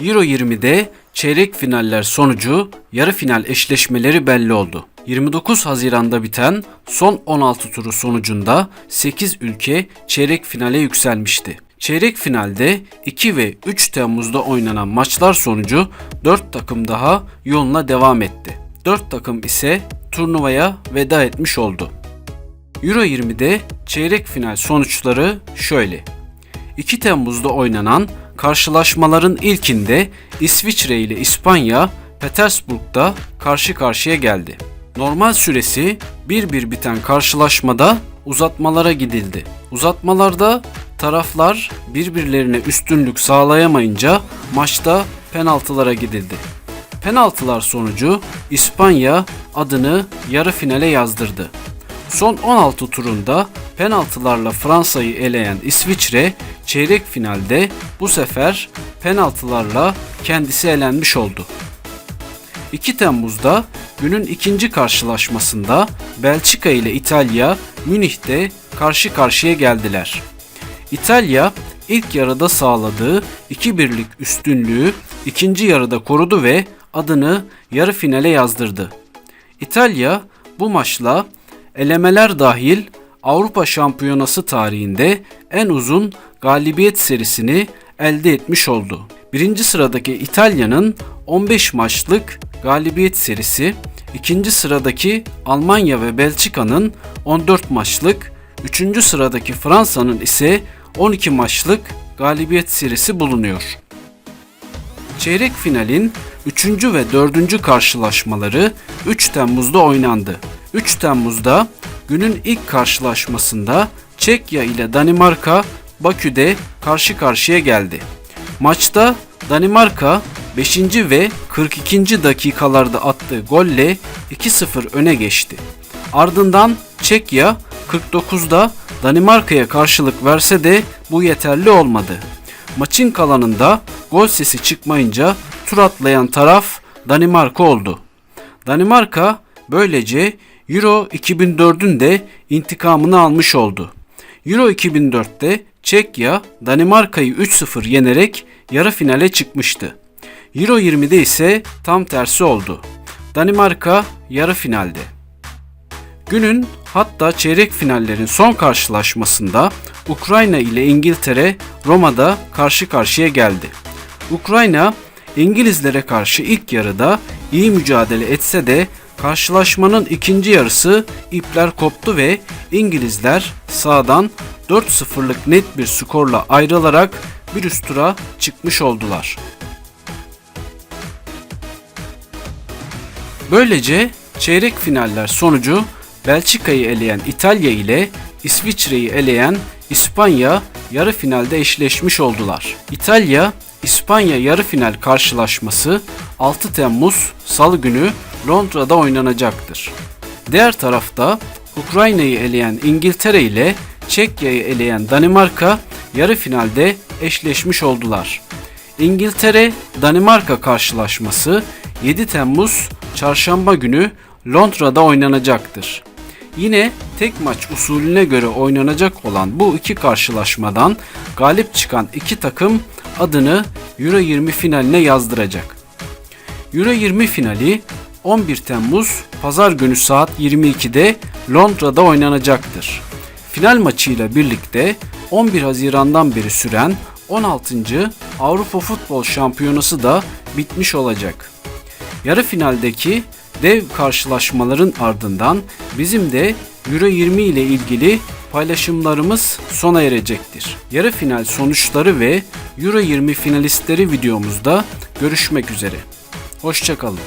Euro 20'de çeyrek finaller sonucu yarı final eşleşmeleri belli oldu. 29 Haziran'da biten son 16 turu sonucunda 8 ülke çeyrek finale yükselmişti. Çeyrek finalde 2 ve 3 Temmuz'da oynanan maçlar sonucu 4 takım daha yoluna devam etti. 4 takım ise turnuvaya veda etmiş oldu. Euro 20'de çeyrek final sonuçları şöyle. 2 Temmuz'da oynanan karşılaşmaların ilkinde İsviçre ile İspanya Petersburg'da karşı karşıya geldi. Normal süresi 1-1 biten karşılaşmada uzatmalara gidildi. Uzatmalarda taraflar birbirlerine üstünlük sağlayamayınca maçta penaltılara gidildi. Penaltılar sonucu İspanya adını yarı finale yazdırdı. Son 16 turunda penaltılarla Fransa'yı eleyen İsviçre çeyrek finalde bu sefer penaltılarla kendisi elenmiş oldu. 2 Temmuz'da günün ikinci karşılaşmasında Belçika ile İtalya Münih'te karşı karşıya geldiler. İtalya ilk yarıda sağladığı 2-1'lik üstünlüğü ikinci yarıda korudu ve adını yarı finale yazdırdı. İtalya bu maçla elemeler dahil Avrupa Şampiyonası tarihinde en uzun galibiyet serisini elde etmiş oldu. Birinci sıradaki İtalya'nın 15 maçlık galibiyet serisi, ikinci sıradaki Almanya ve Belçika'nın 14 maçlık, üçüncü sıradaki Fransa'nın ise 12 maçlık galibiyet serisi bulunuyor. Çeyrek finalin 3. ve 4. karşılaşmaları 3 Temmuz'da oynandı. 3 Temmuz'da günün ilk karşılaşmasında Çekya ile Danimarka Bakü'de karşı karşıya geldi. Maçta Danimarka 5. ve 42. dakikalarda attığı golle 2-0 öne geçti. Ardından Çekya 49'da Danimarka'ya karşılık verse de bu yeterli olmadı. Maçın kalanında gol sesi çıkmayınca tur atlayan taraf Danimarka oldu. Danimarka böylece Euro 2004'ün de intikamını almış oldu. Euro 2004'te Çekya Danimarka'yı 3-0 yenerek yarı finale çıkmıştı. Euro 20'de ise tam tersi oldu. Danimarka yarı finalde. Günün hatta çeyrek finallerin son karşılaşmasında Ukrayna ile İngiltere Roma'da karşı karşıya geldi. Ukrayna İngilizlere karşı ilk yarıda iyi mücadele etse de karşılaşmanın ikinci yarısı ipler koptu ve İngilizler sağdan 4-0'lık net bir skorla ayrılarak bir üst tura çıkmış oldular. Böylece çeyrek finaller sonucu Belçika'yı eleyen İtalya ile İsviçre'yi eleyen İspanya yarı finalde eşleşmiş oldular. İtalya İspanya yarı final karşılaşması 6 Temmuz Salı günü Londra'da oynanacaktır. Diğer tarafta Ukrayna'yı eleyen İngiltere ile Çekya'yı eleyen Danimarka yarı finalde eşleşmiş oldular. İngiltere Danimarka karşılaşması 7 Temmuz Çarşamba günü Londra'da oynanacaktır. Yine tek maç usulüne göre oynanacak olan bu iki karşılaşmadan galip çıkan iki takım adını Euro 20 finaline yazdıracak. Euro 20 finali 11 Temmuz Pazar günü saat 22'de Londra'da oynanacaktır. Final maçıyla birlikte 11 Haziran'dan beri süren 16. Avrupa Futbol Şampiyonası da bitmiş olacak. Yarı finaldeki dev karşılaşmaların ardından bizim de Euro 20 ile ilgili paylaşımlarımız sona erecektir. Yarı final sonuçları ve Euro 20 finalistleri videomuzda görüşmek üzere. Hoşçakalın.